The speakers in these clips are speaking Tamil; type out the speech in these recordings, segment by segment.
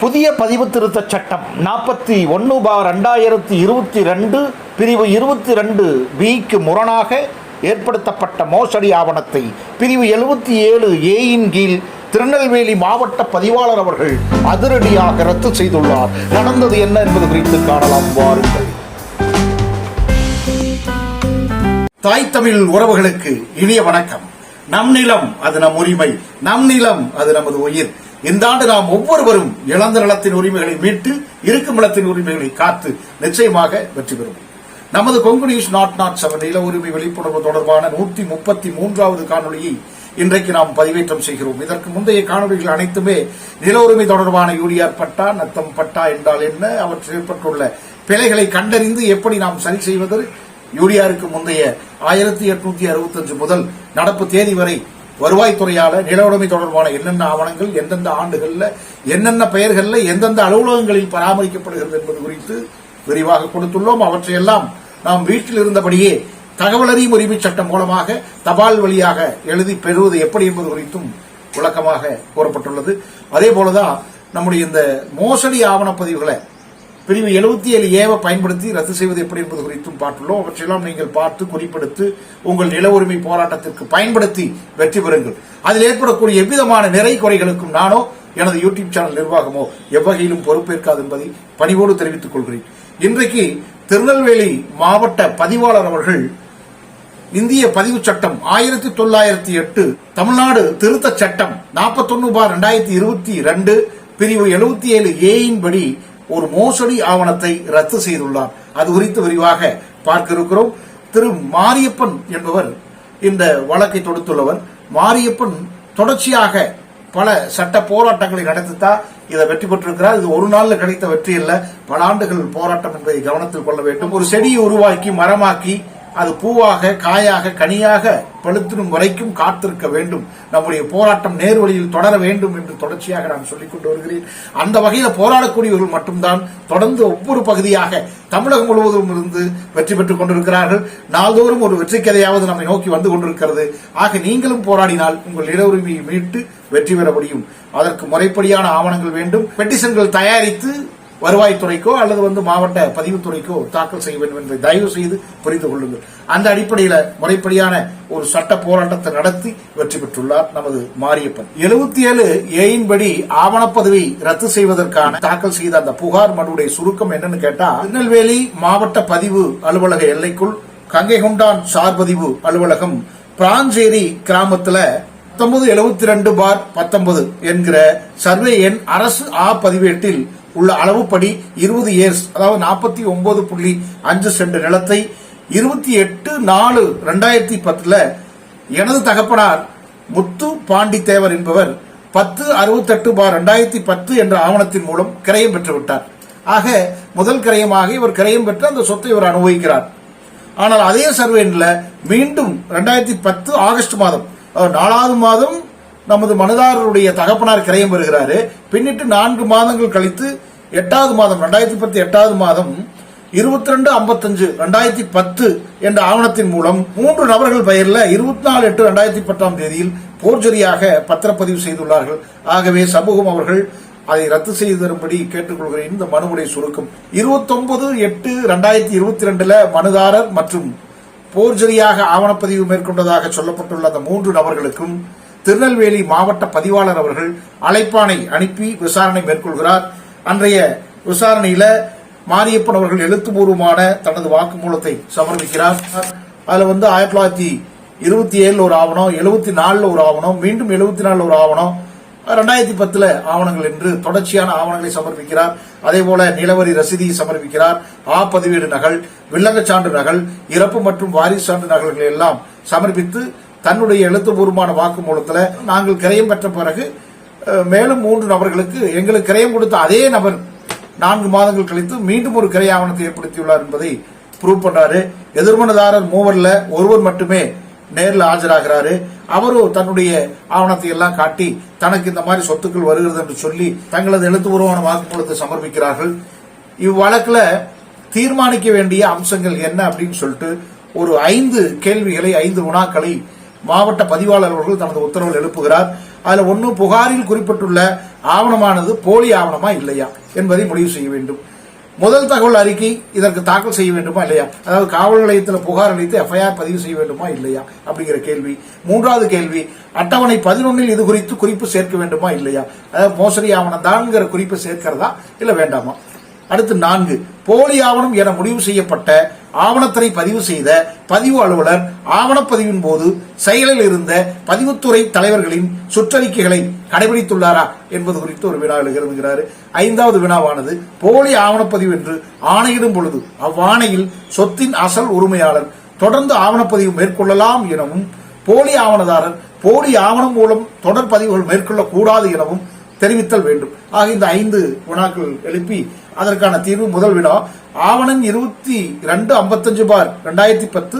புதிய பதிவு திருத்த சட்டம். நாற்பத்தி ஒன்று பா ரெண்டாயிரத்தி இருபத்தி ரெண்டு பிரிவு இருபத்தி ரெண்டு பிக்கு முரணாக ஏற்படுத்தப்பட்ட மோசடி ஆவணத்தை பிரிவு எழுபத்தி ஏழு ஏயின் கீழ் திருநெல்வேலி மாவட்ட பதிவாளர் அவர்கள் அதிரடியாக ரத்து செய்துள்ளார். நடந்தது என்ன என்பது குறித்து காணலாம். வாருங்கள். தாய் தமிழ் உறவுகளுக்கு இனிய வணக்கம். நம் நிலம் அது நம் உரிமை நம் நிலம் அது நமது உயிர். இந்த ஆண்டு நாம் ஒவ்வொருவரும் இழந்த நிலத்தின் உரிமைகளை மீட்டு இருக்கும் நிலத்தின் உரிமைகளை காத்து நிச்சயமாக வெற்றி பெறுவோம். நமது Kongu news nought nought seven நில உரிமை விழிப்புணர்வு தொடர்பான நூற்றி முப்பத்தி மூன்றாவது காணொலியை இன்றைக்கு நாம் பதிவேற்றம் செய்கிறோம். இதற்கு முந்தைய காணொலிகள் அனைத்துமே நில உரிமை தொடர்பான யூரியார் பட்டா நத்தம் பட்டா என்றால் என்ன? அவற்றில் ஏற்பட்டுள்ள பிழைகளை கண்டறிந்து எப்படி நாம் சரி செய்வது? யூரியாருக்கு முந்தைய ஆயிரத்தி எட்நூத்தி அறுபத்தஞ்சு முதல் நடப்பு தேதி வரை வருவாய்த்துறையால நில உடைமை தொடர்பான என்னென்ன ஆவணங்கள் எந்தெந்த ஆண்டுகள்ல என்னென்ன பெயர்கள்ல எந்தெந்த அலுவலகங்களில் பராமரிக்கப்படுகிறது என்பது குறித்து விரிவாக கொடுத்துள்ளோம். அவற்றையெல்லாம் நாம் வீட்டில் இருந்தபடியே தகவல் அறியும் உரிமை சட்டம் மூலமாக தபால் வழியாக எழுதி பெறுவது எப்படி என்பது குறித்தும் விளக்கமாக கூறப்பட்டுள்ளது. அதே போலதான் நம்முடைய இந்த மோசடி ஆவணப்பதிவுகளை பிரிவு எழுபத்தி ஏழு ஏவை பயன்படுத்தி ரத்து செய்வது எப்படி என்பது குறித்தும் பார்த்துள்ளோம். அவற்றையெல்லாம் நீங்கள் பார்த்து குறிப்பெடுத்து உங்கள் நில உரிமை போராட்டத்திற்கு பயன்படுத்தி வெற்றி பெறுங்கள். அதில் ஏற்படக்கூடிய எவ்விதமான நிறை குறைகளுக்கும் நானோ எனது யூடியூப் சேனல் நிர்வாகமோ எவ்வகையிலும் பொறுப்பேற்காது என்பதை பணிவோடு தெரிவித்துக் கொள்கிறேன். இன்றைக்கு திருநெல்வேலி மாவட்ட பதிவாளர் அவர்கள் இந்திய பதிவு சட்டம் ஆயிரத்தி தொள்ளாயிரத்தி எட்டு தமிழ்நாடு திருத்த சட்டம் நாற்பத்தொன்னு பார் ரெண்டாயிரத்தி இருபத்தி ரெண்டு பிரிவு எழுபத்தி ஏழு ஏயின் படி ஒரு மோசடி ஆவணத்தை ரத்து செய்துள்ளார். அது குறித்து விரிவாக பார்க்க இருக்கிறோம் திரு மாரியப்பன் என்பவர் இந்த வழக்கை தொடுத்துள்ளவர். மாரியப்பன் தொடர்ச்சியாக பல சட்ட போராட்டங்களை நடத்தித்தான் இதை வெற்றி பெற்றிருக்கிறார். இது ஒரு நாள்ல கிடைத்த வெற்றி இல்ல பல ஆண்டுகள் போராட்டம் என்பதை கவனத்தில் கொள்ள வேண்டும். ஒரு செடியை உருவாக்கி மரமாக்கி அது பூவாக காயாக கனியாக பழுத்திடும் வரைக்கும் காத்திருக்க வேண்டும். நம்முடைய போராட்டம் நேர்வழியில் தொடர வேண்டும் என்று தொடர்ச்சியாக நான் சொல்லிக் கொண்டு வருகிறேன். அந்த வகையில் போராடக்கூடியவர்கள் மட்டும்தான் தொடர்ந்து ஒவ்வொரு பகுதியாக தமிழகம் முழுவதும் இருந்து வெற்றி பெற்றுக் கொண்டிருக்கிறார்கள். நாள்தோறும் ஒரு வெற்றி கதையாவது நம்மை நோக்கி வந்து கொண்டிருக்கிறது. ஆக நீங்களும் போராடினால் உங்கள் இட உரிமையை மீட்டு வெற்றி பெற முடியும். அதற்கு முறைப்படியான ஆவணங்கள் வேண்டும். பெட்டிஷன்கள் தயாரித்து வருவாய்த்துறைக்கோ அல்லது வந்து மாவட்ட பதிவுத்துறைக்கோ தாக்கல் செய்ய வேண்டும் என்பதை தயவு செய்து புரிந்து கொள்ளுங்கள். அந்த அடிப்படையில் முறைப்படியான ஒரு சட்ட போராட்டத்தை நடத்தி வெற்றி பெற்றுள்ளார் நமது மாரியப்பன். எழுபத்தி ஏழு ஏயின் படி ஆவணப்பதவி ரத்து செய்வதற்கான தாக்கல் செய்த அந்த புகார் மனுடைய சுருக்கம் என்னன்னு கேட்டா திருநெல்வேலி மாவட்ட பதிவு அலுவலக எல்லைக்குள் கங்கை கொண்டான் சார்பதிவு அலுவலகம் பிராஞ்சேரி கிராமத்துல பத்தொன்பது எழுபத்தி ரெண்டு பார் பத்தொன்பது என்கிற சர்வே எண் அரசு ஆ பதிவேட்டில் உள்ள அளவுப்படி இருபது ஏர்ஸ் அதாவது நாற்பத்தி ஒன்பது புள்ளி அஞ்சு சென்ட் நிலத்தை இருபத்தி எட்டு நாலு ரெண்டாயிரத்தி பத்துல எனது தகப்பனார் முத்து பாண்டித்தேவர் என்பவர் பத்து அறுபத்தெட்டு பார் ரெண்டாயிரத்தி பத்து என்ற ஆவணத்தின் மூலம் கிரயம் பெற்றுவிட்டார். ஆக முதல் கிரயமாக இவர் கிரயம் பெற்று அந்த சொத்தை இவர் அனுபவிக்கிறார். ஆனால் அதே சர்வேனில் மீண்டும் ரெண்டாயிரத்தி பத்து ஆகஸ்ட் மாதம் நாலாவது மாதம் நமது மனுதாரருடைய தகப்பனார் கிரயம் பெறுகிறாரு. பின்னிட்டு நான்கு மாதங்கள் கழித்து எட்டாவது மாதம் ரெண்டாயிரத்தி பத்து எட்டாவது மாதம் இருபத்தி ரெண்டு ஐம்பத்தஞ்சு ரெண்டாயிரத்தி பத்து என்ற ஆவணத்தின் மூலம் மூன்று நபர்கள் பெயரில் இருபத்தி நாலு எட்டு ரெண்டாயிரத்தி பத்தாம் தேதியில் போர்ஜரியாக பத்திரப்பதிவு செய்துள்ளார்கள். ஆகவே சமூகம் அவர்கள் அதை ரத்து செய்து தரும்படி கேட்டுக்கொள்கிறேன். இந்த மனுவுடைய சுருக்கம் இருபத்தொன்பது எட்டு ரெண்டாயிரத்தி இருபத்தி ரெண்டுல மனுதாரர் மற்றும் போர்ஜரியாக ஆவணப்பதிவு மேற்கொண்டதாக சொல்லப்பட்டுள்ள அந்த மூன்று நபர்களுக்கும் திருநெல்வேலி மாவட்ட பதிவாளர் அவர்கள் அழைப்பானை அனுப்பி விசாரணை மேற்கொள்கிறார். அன்றைய விசாரணையில மாரியப்பன் அவர்கள் எழுத்துப்பூர்வமான தனது வாக்குமூலத்தை சமர்ப்பிக்கிறார். அதுல வந்து ஆயிரத்தி தொள்ளாயிரத்தி இருபத்தி ஏழுல ஒரு ஆவணம் எழுபத்தி நாலுல ஒரு ஆவணம் மீண்டும் எழுபத்தி நாலுல ஒரு ஆவணம் ரெண்டாயிரத்தி பத்துல ஆவணங்கள் என்று தொடர்ச்சியான ஆவணங்களை சமர்ப்பிக்கிறார். அதே போல நிலவரி ரசீதியை சமர்ப்பிக்கிறார். ஆ பதிவேடு நகல் வில்லங்கச் சான்று நகல் இறப்பு மற்றும் வாரிசு சான்று நகல்களை எல்லாம் சமர்ப்பித்து தன்னுடைய எழுத்துப்பூர்வமான வாக்குமூலத்தில் நாங்கள் கிரயம் பெற்ற பிறகு மேலும் மூன்று நபர்களுக்கு எங்களுக்கு கிரயம் கொடுத்த அதே நபர் நான்கு மாதங்கள் கழித்து மீண்டும் ஒரு கிரை ஆவணத்தை ஏற்படுத்தியுள்ளார் என்பதை ப்ரூவ் பண்றாரு. எதிர்மனதாரர் மூவரில் ஒருவர் மட்டுமே நேரில் ஆஜராகிறாரு. அவரும் தன்னுடைய ஆவணத்தை எல்லாம் காட்டி தனக்கு இந்த மாதிரி சொத்துக்கள் வருகிறது என்று சொல்லி தங்களது எழுத்துப்பூர்வமான வாக்குமூலத்தை சமர்ப்பிக்கிறார்கள். இவ்வழக்கில் தீர்மானிக்க வேண்டிய அம்சங்கள் என்ன அப்படின்னு சொல்லிட்டு ஒரு ஐந்து கேள்விகளை ஐந்து வினாக்களை மாவட்ட பதிவாளர் அவர்கள் தனது உத்தரவில் எழுப்புகிறார். அதில் ஒன்று புகாரில் குறிப்பிட்டுள்ள ஆவணமானது போலி ஆவணமா இல்லையா என்பதை முடிவு செய்ய வேண்டும். முதல் தகவல் அறிக்கை இதற்கு தாக்கல் செய்ய வேண்டுமா இல்லையா? அதாவது காவல் நிலையத்தில் புகார் அளித்து எஃப்ஐஆர் பதிவு செய்ய வேண்டுமா இல்லையா? அப்படிங்கிற கேள்வி. மூன்றாவது கேள்வி அட்டவணை பதினொன்னில் இது குறித்து குறிப்பு சேர்க்க வேண்டுமா இல்லையா? அதாவது மோசடி ஆவணம் தான்ங்கிற குறிப்பு சேர்க்கிறதா இல்ல வேண்டாமா? அடுத்து நான்கு. போலி ஆவணம் என முடிவு செய்யப்பட்ட ஆவணத்தினை பதிவு செய்த பதிவு அலுவலர் ஆவணப்பதிவின் போது செயலில் இருந்த பதிவுத்துறை தலைவர்களின் சுற்றறிக்கைகளை கடைபிடித்துள்ளாரா என்பது குறித்து ஒரு வினா எழுகிறார் ஐந்தாவது வினாவானது போலி ஆவணப்பதிவு என்று ஆணையிடும் பொழுது அவ்வாணையில் சொத்தின் அசல் உரிமையாளர் தொடர்ந்து ஆவணப்பதிவு மேற்கொள்ளலாம் எனவும் போலி ஆவணதாரர் போலி ஆவணம் மூலம் தொடர் பதிவுகள் மேற்கொள்ளக்கூடாது எனவும் தெரிவித்தல் வேண்டும். ஆக இந்த ஐந்து வினாக்கள் எழுப்பி அதற்கான தீர்வு முதல் வினா. ஆவணம் இருபத்தி ரெண்டு ஐம்பத்தஞ்சு பார் ரெண்டாயிரத்தி பத்து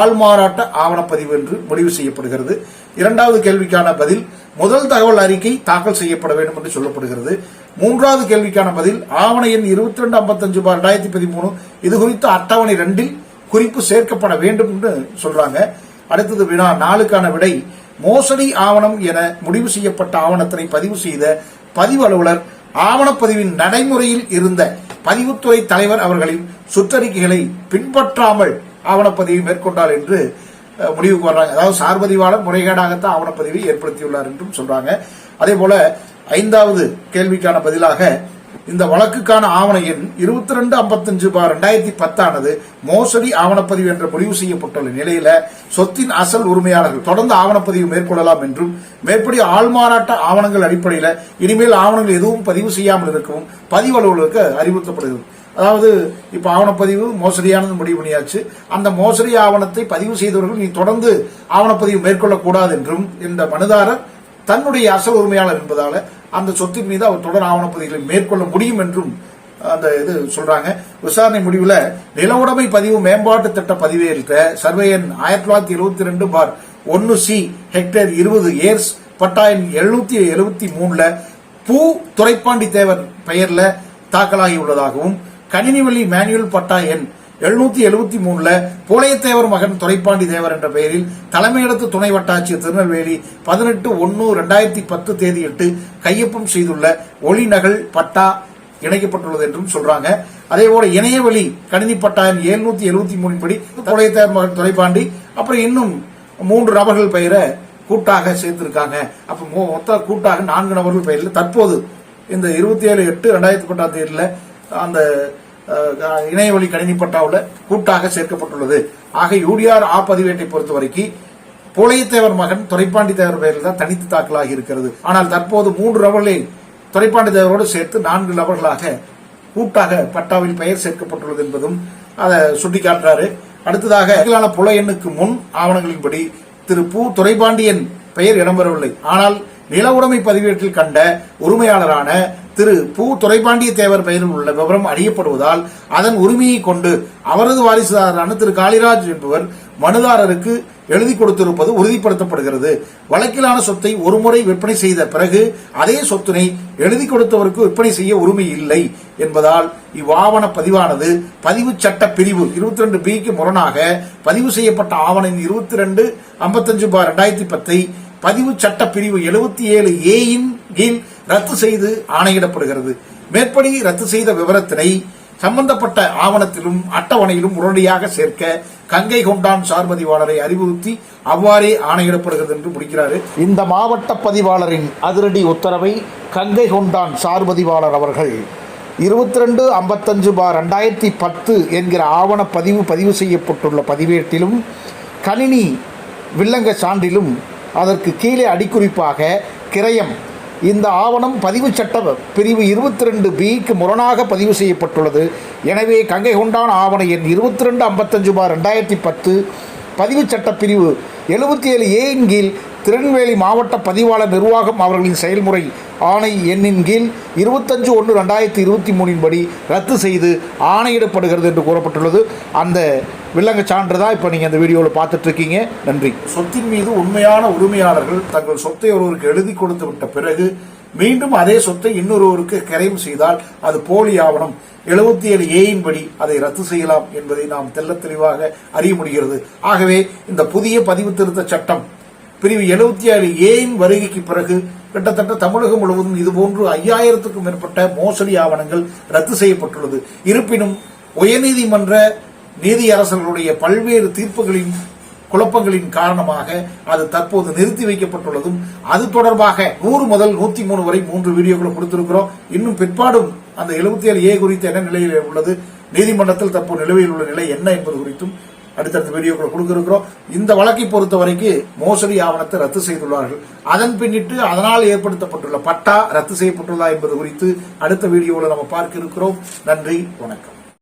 ஆள்மாறாட்ட ஆவணப்பதிவு என்று முடிவு செய்யப்படுகிறது. இரண்டாவது கேள்விக்கான பதில் முதல் தகவல் அறிக்கை தாக்கல் செய்யப்பட வேண்டும் என்று சொல்லப்படுகிறது. மூன்றாவது கேள்விக்கான பதில் ஆவண எண் இருபத்தி ரெண்டு ஐம்பத்தஞ்சு பார் ரெண்டாயிரத்தி பதிமூணு. இது குறித்து அட்டவணை ரெண்டில் குறிப்பு சேர்க்கப்பட வேண்டும் என்று சொல்றாங்க. அடுத்தது வினா நாளுக்கான விடை மோசடி ஆவணம் என முடிவு செய்யப்பட்ட ஆவணத்தினை பதிவு செய்த பதிவு அலுவலர் ஆவணப்பதிவின் நடைமுறையில் இருந்த பதிவுத்துறை தலைவர் அவர்களின் சுற்றறிக்கைகளை பின்பற்றாமல் ஆவணப்பதிவை மேற்கொண்டார் என்று முடிவுக்கு வர்றாங்க அதாவது சார்பதிவாளர் முறைகேடாகத்தான் ஆவணப்பதிவை ஏற்படுத்தியுள்ளார் என்றும் சொல்றாங்க. அதே போல ஐந்தாவது கேள்விக்கான பதிலாக இந்த வழக்குக்கான ஆவண எண் இருபத்தி ரெண்டு ஐம்பத்தஞ்சு பார் ரெண்டாயிரத்தி பத்தானது மோசடி ஆவணப்பதிவு என்ற முடிவு செய்யப்பட்டுள்ள நிலையில சொத்தின் அசல் உரிமையாளர்கள் தொடர்ந்து ஆவணப்பதிவு மேற்கொள்ளலாம் என்றும் மேற்படி ஆள்மாறாட்ட ஆவணங்கள் அடிப்படையில் இனிமேல் ஆவணங்கள் எதுவும் பதிவு செய்யாமல் இருக்கவும் பதிவு அலுவலருக்கு அறிவுறுத்தப்படுகிறது. அதாவது இப்போ ஆவணப்பதிவு மோசடியானது முடிவு பண்ணியாச்சு. அந்த மோசடி ஆவணத்தை பதிவு செய்தவர்கள் நீ தொடர்ந்து ஆவணப்பதிவு மேற்கொள்ளக்கூடாது என்றும் இந்த மனுதாரர் தன்னுடைய அசல் உரிமையாளர் என்பதால அந்த சொத்தின் மீது அவர் தொடர் ஆவணப்பதிகளை மேற்கொள்ள முடியும் என்றும் அந்த இது சொல்றாங்க. விசாரணை முடிவில் நிலவுடைமை பதிவு மேம்பாட்டு திட்ட பதிவேற்ற சர்வே எண் ஆயிரத்தி தொள்ளாயிரத்தி எழுபத்தி ரெண்டு பார் ஒன்னு சி ஹெக்டேர் இருபது ஏர்ஸ் பட்டா எழுநூத்தி எழுபத்தி மூணுல பூ துரைப்பாண்டி தேவர் பெயர்ல தாக்கலாகி உள்ளதாகவும் கணினிவழி மேனுவல் பட்டா எண் எழுநூத்தி எழுபத்தி மூணுல போலையத்தேவர் மகன் தொலைப்பாண்டி தேவர் என்ற பெயரில் தலைமையிடத்து துணை வட்டாட்சியர் திருநெல்வேலி பதினெட்டு ஒன்னு ரெண்டாயிரத்தி பத்து தேதியிட்டு கையொப்பம் செய்துள்ள ஒளிநகல் பட்டா இணைக்கப்பட்டுள்ளது என்றும் சொல்றாங்க. அதே போல இணையவழி கணினி பட்டாயம் எழுநூத்தி எழுபத்தி மூணு படி போலையத்தேவர் மகன் துரைப்பாண்டி அப்புறம் இன்னும் மூன்று நபர்கள் பெயரை கூட்டாக சேர்த்திருக்காங்க. அப்ப மொத்த கூட்டாக நான்கு நபர்கள் பெயரில் தற்போது இந்த இருபத்தி ஏழு எட்டு ரெண்டாயிரத்தி பத்தாம் தேதியில் அந்த இணையவழி கணினி பட்டாவில் கூட்டாக சேர்க்கப்பட்டுள்ளது. ஆக யூடிஆர் ஆ பதிவேட்டை பொறுத்தவரைக்கும் புலையத்தேவர் மகன் துறைப்பாண்டி தேவர் பெயரில் தான் தனித்து தாக்கலாகி இருக்கிறது. ஆனால் தற்போது மூன்று நபர்களை துறைப்பாண்டி தேவரோடு சேர்த்து நான்கு நபர்களாக கூட்டாக பட்டாவில் பெயர் சேர்க்கப்பட்டுள்ளது என்பதும் அதை சுட்டிக்காட்டுறாரு. அடுத்ததாக அகிலான புல எண்ணுக்கு முன் ஆவணங்களின்படி திரு பூ துறைபாண்டியன் பெயர் இடம்பெறவில்லை. ஆனால் நில உடைமை பதிவேட்டில் கண்ட உரிமையாளரான திரு பூ துரைபாண்டிய தேவர் பெயரில் உள்ள விவரம் அறியப்படுவதால் அதன் உரிமையை கொண்டு அவரது வாரிசுதாரரான திரு காளிராஜ் என்பவர் மனுதாரருக்கு எழுதி கொடுத்திருப்பது உறுதிப்படுத்தப்படுகிறது. வழக்கிலான சொத்தை ஒருமுறை விற்பனை செய்த பிறகு அதே சொத்தினை எழுதி கொடுத்தவருக்கு விற்பனை செய்ய உரிமை இல்லை என்பதால் இவ்வாவண பதிவானது பதிவு சட்ட பிரிவு இருபத்தி ரெண்டு பிக்கு முரணாக பதிவு செய்யப்பட்ட ஆவணம் இருபத்தி ரெண்டு ஐம்பத்தஞ்சு பா ரெண்டாயிரத்தி பத்தை பதிவு சட்ட பிரிவு எழுபத்தி ஏழு ஏயின் கீழ் ரத்து செய்து ஆணையிடப்படுகிறது. மேற்படி ரத்து செய்த விவரத்தினை சம்பந்தப்பட்ட ஆவணத்திலும் அட்டவணையிலும் உடனடியாக சேர்க்க கங்கை கொண்டான் சார் பதிவாளரை அறிவுறுத்தி அவ்வாறே ஆணையிடப்படுகிறது என்று முடிக்கிறாரு. இந்த மாவட்ட பதிவாளரின் அதிரடி உத்தரவை கங்கை கொண்டான் சார் பதிவாளர் அவர்கள் இருபத்தி ரெண்டு ஐம்பத்தஞ்சு பார் ரெண்டாயிரத்தி பத்து என்கிற ஆவண பதிவு பதிவு செய்யப்பட்டுள்ள பதிவேட்டிலும் கணினி வில்லங்க சான்றிலும் அதற்கு கீழே அடிக்குறிப்பாக கிரயம் இந்த ஆவணம் பதிவு சட்ட பிரிவு இருபத்தி ரெண்டு பிக்கு முரணாக பதிவு செய்யப்பட்டுள்ளது. எனவே கங்கை கொண்டான் ஆவண எண் இருபத்தி ரெண்டு ஐம்பத்தஞ்சு பார் ரெண்டாயிரத்தி பத்து. பதிவு சட்ட பிரிவு எழுபத்தி ஏழு ஏயின் கீழ் திருநெல்வேலி மாவட்ட பதிவாளர் நிர்வாகம் அவர்களின் செயல்முறை ஆணை எண்ணின் கீழ் இருபத்தஞ்சு ஒன்று ரெண்டாயிரத்தி இருபத்தி மூணின்படி ரத்து செய்து ஆணையிடப்படுகிறது என்று கூறப்பட்டுள்ளது. அந்த வில்லங்க சான்று தான் இப்போ நீங்கள் அந்த வீடியோவில் பார்த்துட்ருக்கீங்க. நன்றி. சொத்தின் மீது உண்மையான உரிமையாளர்கள் தங்கள் சொத்தை ஒருவருக்கு எழுதி கொடுத்து விட்ட பிறகு மீண்டும் அதே சொத்தை இன்னொருவருக்கு கிரைம் செய்தால் அது போலி ஆவணம். எழுபத்தி ஏழு ஏயின் படி அதை ரத்து செய்யலாம் என்பதை நாம் தெல்ல தெளிவாக அறிய முடிகிறது. ஆகவே இந்த புதிய பதிவு திருத்த சட்டம் பிரிவு எழுபத்தி ஏழு ஏயின் வருகைக்கு பிறகு கிட்டத்தட்ட தமிழகம் முழுவதும் இதுபோன்று ஐயாயிரத்துக்கும் மேற்பட்ட மோசடி ஆவணங்கள் ரத்து செய்யப்பட்டுள்ளது. இருப்பினும் உயர்நீதிமன்ற நீதியரசர்களுடைய பல்வேறு தீர்ப்புகளின் குழப்பங்களின் காரணமாக அது தற்போது நிறுத்தி வைக்கப்பட்டுள்ளதும் அது தொடர்பாக நூறு முதல் நூத்தி மூணு வரை மூன்று வீடியோக்களை கொடுத்திருக்கிறோம். இன்னும் பிற்பாடும் அந்த எழுபத்தி ஏழு ஏ குறித்து என்ன நிலையில் உள்ளது? நீதிமன்றத்தில் தற்போது நிலுவையில் உள்ள நிலை என்ன என்பது குறித்தும் அடுத்தடுத்த வீடியோக்களை கொடுக்க இருக்கிறோம் இந்த வழக்கை பொறுத்த வரைக்கும் மோசடி ஆவணத்தை ரத்து செய்துள்ளார்கள். அதன் பின்னிட்டு அதனால் ஏற்படுத்தப்பட்டுள்ள பட்டா ரத்து செய்யப்பட்டுள்ளதா என்பது குறித்து அடுத்த வீடியோவில் நம்ம பார்க்க இருக்கிறோம். நன்றி வணக்கம்.